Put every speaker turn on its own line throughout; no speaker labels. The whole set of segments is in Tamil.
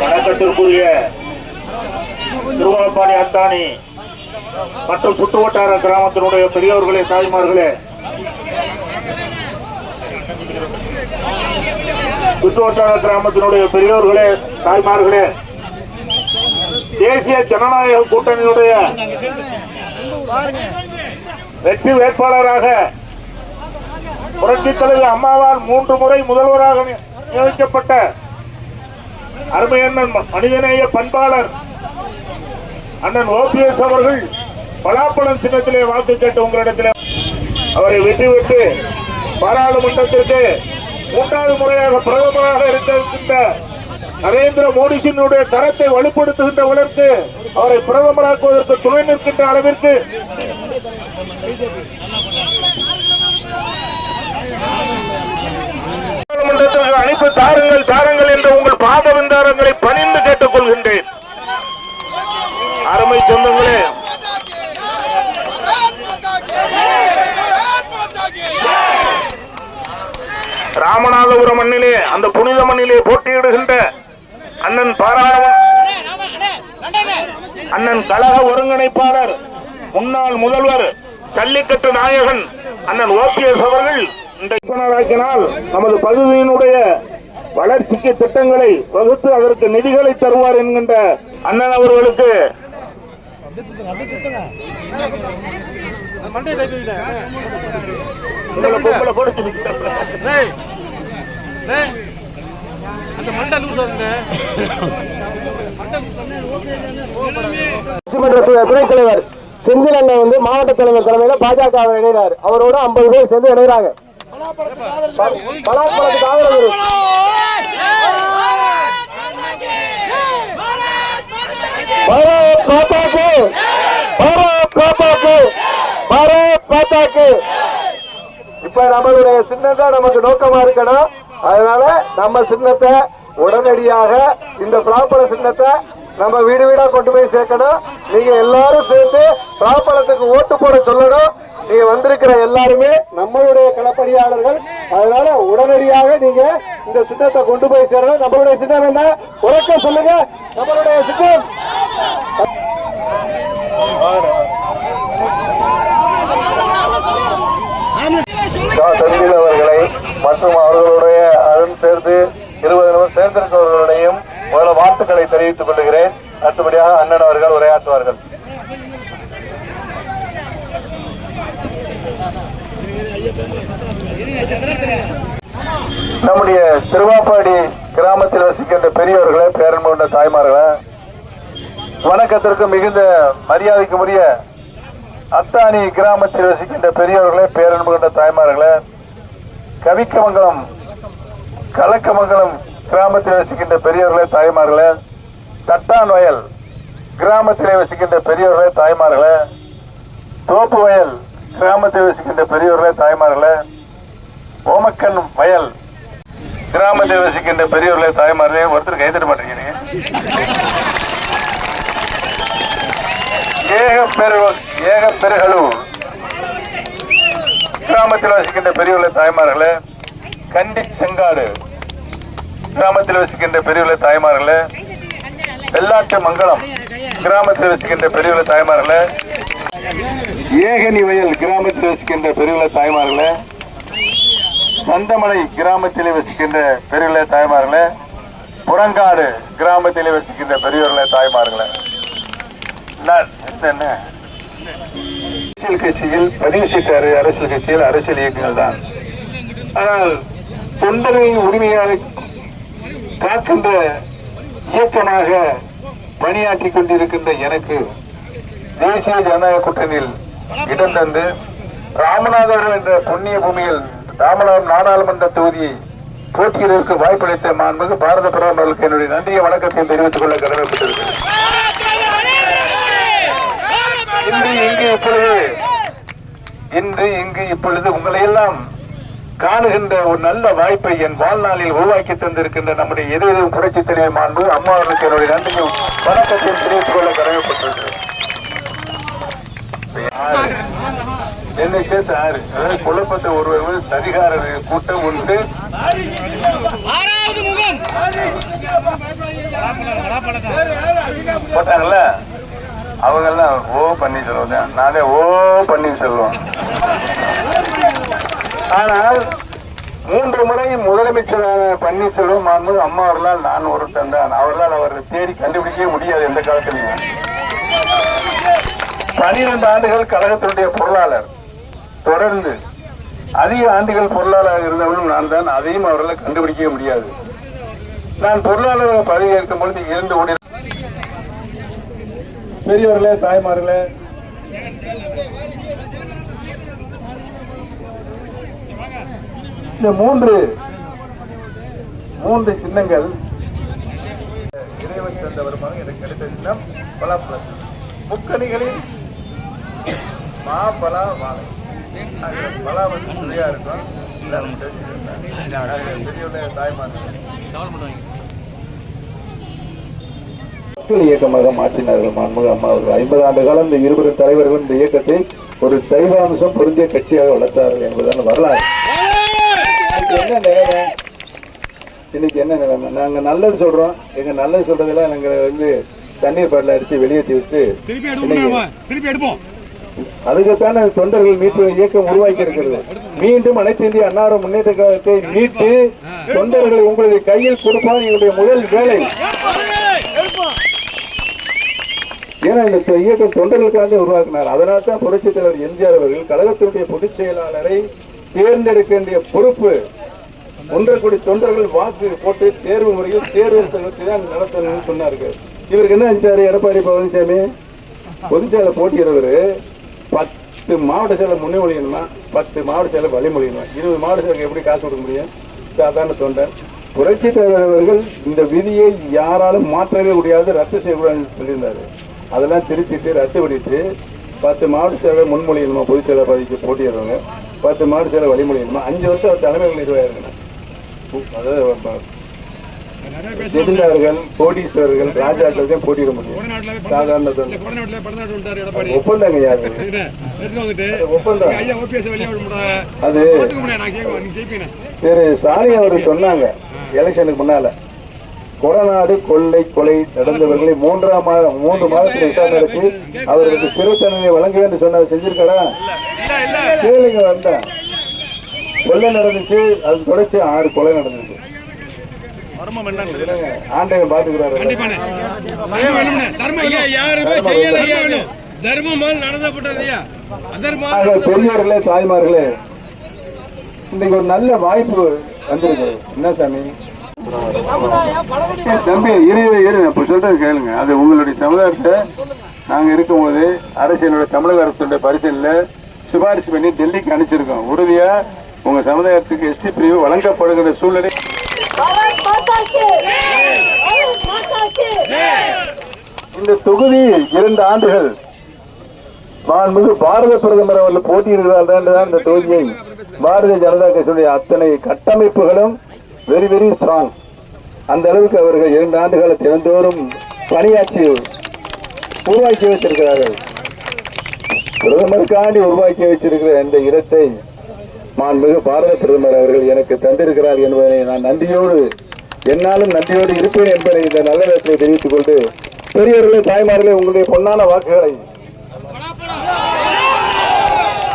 வணக்கத்திற்குரிய திருவாப்பாடி அத்தானி மற்றும் சுற்றுவட்டார கிராமத்தினுடைய பெரியவர்களே தாய்மார்களே சுற்றுவட்டார கிராமத்தினுடைய பெரியோர்களே தாய்மார்களே தேசிய ஜனநாயக கூட்டணியுடைய வெற்றி வேட்பாளராக புரட்சித் தலைவர் அம்மாவால் மூன்று முறை முதல்வராக நியமிக்கப்பட்ட அருமையண்ணன் ம- மனிதநேய பண்பாளர் அண்ணன் ஓபிஎஸ் அவர்கள் பலாப்பழம் சின்னத்திலே வாக்கு கேட்டு உங்களிடத்தில் அவரை வெற்றி பெற்று பாராளுமன்றத்திற்கு மூன்றாவது முறையாக பிரதமராக இருக்கின்ற நரேந்திர மோடிஜியினுடைய தரத்தை வலுப்படுத்துகின்ற உலர்த்து அவரை பிரதமராக்குவதற்கு துணை நிற்கின்ற அளவிற்கு நாடாளுமன்றத்திற்கு அனுப்பி தாருங்கள் முன்னாள் முதல்வர் ஜல்லிக்கட்டு நாயகன் அண்ணன் ஓபிஎஸ் அவர்கள் இன்றைக்கினால் நமது பகுதியினுடைய வளர்ச்சிக்கு திட்டங்களை வகுத்து அதற்கு நிதிகளை தருவார் என்கின்ற அண்ணன் அவர்களுக்கு
துணைத் தலைவர் செந்தில் அண்ணன் வந்து மாவட்ட தலைவர் தலைமையில பாஜக இணைகிறார். அவரோட ஐம்பது பேர் சேர்ந்து இணைகிறாங்க. பலாப்பழத்துக்கு ஆதரவு பாரத் மாதாக்கு பாரத் மாதாக்கு பாரத் மாதாக்கு. இப்ப நம்மளுடைய சின்னத்தை நமக்கு நோக்கமா இருக்கணும். அதனால நம்ம சின்னத்தை உடனடியாக இந்த பிளாப்பழ சின்னத்தை நம்ம வீடு வீடா கொண்டு போய் சேர்க்கணும். நீங்க எல்லாரும் சேர்த்து பிராப்பணத்துக்கு ஓட்டு போட சொல்லணும். நீங்க வந்திருக்கிற எல்லாருமே நம்மளுடைய களப்பணியாளர்கள். அதனால உடனடியாக நீங்க இந்த சின்னத்தை கொண்டு போய் சேரணும். நம்மளுடைய சின்னம் என்ன? உறக்க சொல்லுங்க. நம்மளுடைய சின்னம்.
செந்தில் அவர்களை மற்றும் அவர்களுடைய அருண் சேர்ந்து இருபது நிமிடம் சேர்ந்திருக்கிறவர்களையும் முதல்ல வாழ்த்துக்களை தெரிவித்துக் கொள்கிறேன். அடுத்தபடியாக அண்ணன் அவர்கள் உரையாற்றுவார்கள். நம்முடைய திருவாப்பாடி கிராமத்தில் வசிக்கின்ற பெரியவர்களே பேரன்பு கொண்ட தாய்மார்களே வணக்கத்திற்கு மிகுந்த மரியாதைக்குரிய அத்தானி கிராமத்தில் வசிக்கின்ற பெரியவர்களே பேரன்பு கொண்ட தாய்மார்களே கவிக்கமங்கலம் கலக்கமங்கலம் கிராமத்தில் வசிக்கின்ற பெரியவர்களே தாய்மார்களே தட்டான் வயல் கிராமத்திலே வசிக்கின்ற பெரியவர்களே தாய்மார்களே தோப்பு வயல் கிராமத்தில் வசிக்கின்ற பெரியவர்களே தாய்மார்களே ஓமக்கன் வயல். கிராமத்தில் வசிக்கின்ற பெரியவர்களே தாய்மார்களே ஒருத்தர் கைதட்ட மாட்டேங்கிறீங்க ஏகப்பெரு பெரு கிராமத்தில் வசிக்கின்ற பெரியவர்களே தாய்மார்களே கண்டி செங்காடு. கிராமத்தில் வசிக்கின்ற பெரியவர்களே தாய்மார்களே வெள்ளாட்டு மங்கலம் கிராமத்தில் வசிக்கின்ற பெரியவர்களே தாய்மார்களே ஏகனி வயல் கிராமத்தில் வசிக்கின்ற பெரியவர்களே தாய்மார்களே சந்தமலை கிராமத்தில் வசிக்கின்ற பெரியவர்களே தாய்மார்களே
புறங்காடு கிராமத்திலே வசிக்கின்ற பெரியவர்களே தாய்மார்களே. நான் என்ன? அரசியல் கட்சியில் பதிவு செய்தாரு அரசியல் கட்சியில் அரசியல் இயக்கங்கள் தான். ஆனால் தொண்டர்களின் உரிமையாக காக்கின்ற இயக்கமாக பணியாற்றி கொண்டிருக்கின்ற எனக்கு தேசிய ஜனநாயக கூட்டணியில் இடம் தந்து ராமநாதபுரம் என்ற புண்ணிய பூமியில் ராமநாதபுரம் நாடாளுமன்ற தொகுதியை போட்டியிடுவதற்கு வாய்ப்பளித்த மாண்புக்கு பாரத பிரதமர்களுக்கு என்னுடைய நன்றிய வணக்கத்தை தெரிவித்துக் கொள்ள கடமைப்பட்டிருக்கிறேன். இன்று இங்கு இப்பொழுது இன்று இங்கு இப்பொழுது உங்களை எல்லாம் காணுகின்ற ஒரு நல்ல வாய்ப்பை என் வாழ்நாளில் உருவாக்கி தந்திருக்கின்ற நம்முடைய எதிரும் புரட்சி தலைவர் மாண்பு அம்மா அவர்களுக்கு என்னுடைய நன்றியும் வணக்கத்தையும் தெரிவித்துக் கொள்ள கடமைப்பட்டிருக்கிறேன். என்னை சேர்த்து ஆறு. அதாவது குழப்பத்தை ஒருவர் சரிகாரர் கூட்டம் உண்டு போட்டாங்கல்ல அவங்க எல்லாம் ஓ பன்னீர்செல்வம் தான். நானே ஓ பன்னீர்செல்வம். ஆனால் மூன்று முறை முதலமைச்சரான பன்னீர்செல்வம் மாண்பு அம்மா அவர்களால் நான் ஒருத்தன் தான் அவர்களால் அவரை தேடி கண்டுபிடிக்கவே முடியாது எந்த காலத்திலையும். பனிரெண்டு ஆண்டுகள் கழகத்தினுடைய பொருளாளர். தொடர்ந்து அதிக ஆண்டுகள் பொருளாளராக இருந்தவனும் நான் தான். அதையும் அவர்களால் கண்டுபிடிக்கவே முடியாது. நான் பொருளாளர் பதவி ஏற்கும் பொழுது இரண்டு கோடி பெரியவர்களே தாய்மார்களே இந்த மூன்று மூன்று சின்னங்கள். இறைவன் தந்த வருமானம் எனக்கு கிடைத்த சின்னம் பலாப்பழம். முக்கணிகளில் மா பலா வாழை பலா வந்து சுவையா இருக்கும். இயக்கமாக மாற்றினார்கள். மாண்புமிகு அம்மா அவர்கள் ஐம்பது ஆண்டு காலம் இந்த இருவரு தலைவர்கள் இந்த இயக்கத்தை ஒரு தெய்வாம்சம் பொருந்திய கட்சியாக வளர்த்தார்கள் என்பதுதான் வரலாறு. என்ன நிலைமை? இன்னைக்கு என்ன நிலைமை? நாங்க நல்லது சொல்றோம். எங்க நல்லது சொல்றதெல்லாம் நாங்க வந்து தண்ணீர் பாட்டில் அடிச்சு வெளியேற்றி விட்டு
திருப்பி எடுப்போம் திருப்பி எடுப்போம்.
அதுக்குத்தானே தொண்டர்கள் மீட்பு இயக்கம் உருவாக்கி இருக்கிறது. மீண்டும் அனைத்து இந்திய அன்னார முன்னேற்ற கழகத்தை மீட்டு தொண்டர்களை உங்களுடைய கையில் கொடுப்பது எங்களுடைய முதல் வேலை. ஏன்னா இந்த இயக்கம் தொண்டர்களுக்காக உருவாக்கினார். அதனால தான் புரட்சித் தலைவர் எம்ஜிஆர் அவர்கள் கழகத்தினுடைய பொதுச் செயலாளரை தேர்ந்தெடுக்க வேண்டிய பொறுப்பு ஒன்றரை கோடி தொண்டர்கள் வாக்கு போட்டு தேர்வு முறையில் தேர்வு செலுத்தி தான் நடத்தணும்னு சொன்னாரு இவருக்கு என்ன செஞ்சாரு எடப்பாடி பழனிசாமி? பொதுச் போட்டியிடவர் பத்து மாவட்ட சேலை முன்மொழியணுமா பத்து மாவட்ட சேலை வழிமொழியணுமா இருபது மாவட்ட செயலுக்கு எப்படி காசு கொடுக்க முடியும்? சாதாரண தொண்டர். புரட்சி தலைவர்கள் அவர்கள் இந்த விதியை யாராலும் மாற்றவே முடியாது ரத்து செய்யக்கூடாதுன்னு சொல்லியிருந்தாரு. அதெல்லாம் திருத்திட்டு ரத்து பண்ணிட்டு பத்து மாவட்ட சேவை முன்மொழியணுமா? பொதுச்சேலை பதிச்சு போட்டியிடுறவங்க. பத்து மாவட்ட சேலை வழிமொழியணுமா அஞ்சு வருஷம் அவர் நிர்வாகம் இருக்கணும் ஜெமிதார்கள் கோடீஸ்வரர்கள் ராஜாக்கள் தான் போட்டியிட முடியும். சாதாரண ஒப்பந்தங்க யாரு? ஒப்பந்தம்
ஐயா ஓபிஎஸ் வெளியே விட முடியாது.
அது திரு ஸ்டாலின் அவர் சொன்னாங்க எலெக்ஷனுக்கு முன்னால. கொடநாடு கொள்ளை கொலை நடந்தவர்களை மூன்றாம் மாதம் மூன்று மாதத்தில் விசாரணை நடத்தி அவர்களுக்கு சிறை தண்டனை வழங்க என்று சொன்னதை செஞ்சிருக்காரா? கேளுங்க வந்த கொள்ளை நடந்துச்சு அது தொடர்ச்சி ஆறு கொலை நடந்துச்சு. ஆண்டவன் பாத்துக்கிறாரு.
தர்மமால் நடத்தப்பட்டதையா
பெரியவர்களே தாய்மார்களே இன்னைக்கு ஒரு நல்ல வாய்ப்பு வந்திருக்கு. என்ன சாமி? தம்பி இரு இரு, இரு இப்ப சொல்றது கேளுங்க. அது உங்களுடைய சமுதாயத்தை நாங்க இருக்கும்போது அரசியலோட தமிழக அரசுடைய பரிசீலனையில் சிபாரிசு பண்ணி டெல்லிக்கு அனுப்பிச்சிருக்கோம். உறுதியா உங்க சமுதாயத்துக்கு எஸ்டி பிரிவு வழங்கப்படுகிற சூழ்நிலை. இந்த தொகுதி இரண்டு ஆண்டுகள் மாண்புமிகு பாரத பிரதமர் அவர்கள் போட்டியிடுகிறார் தான் இந்த தொகுதியை பாரதிய ஜனதா கட்சியுடைய அத்தனை கட்டமைப்புகளும் வெரி வெரி ஸ்ட்ராங் அந்த அளவுக்கு அவர்கள் இரண்டு ஆண்டுகளை தினந்தோறும் பணியாற்றி உருவாக்கி வைத்திருக்கிறார்கள். பிரதமருக்காண்டி உருவாக்கி வைத்திருக்கிற இந்த இடத்தை மாண்புமிகு பாரத பிரதமர் அவர்கள் எனக்கு தந்திருக்கிறார் என்பதனை நான் நன்றியோடு என்னாலும் நன்றியோடு இருப்பேன் என்பதை இந்த நல்ல நேரத்தை தெரிவித்துக் கொண்டு பெரியவர்களே தாய்மார்களே உங்களுடைய பொன்னான வாக்குகளை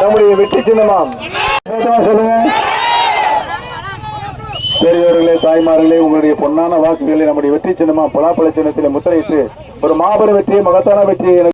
நம்முடைய வெற்றி சின்னமாம். சொல்லுங்க. பெரியவர்களே தாய்மார்களே உங்களுடைய பொன்னான வாக்குகளை நம்முடைய வெற்றி சின்னமா பலாப்பழ சின்னத்தில் முத்திரையிட்டு ஒரு மாபெரும் வெற்றியை மகத்தான வெற்றியை எனக்கு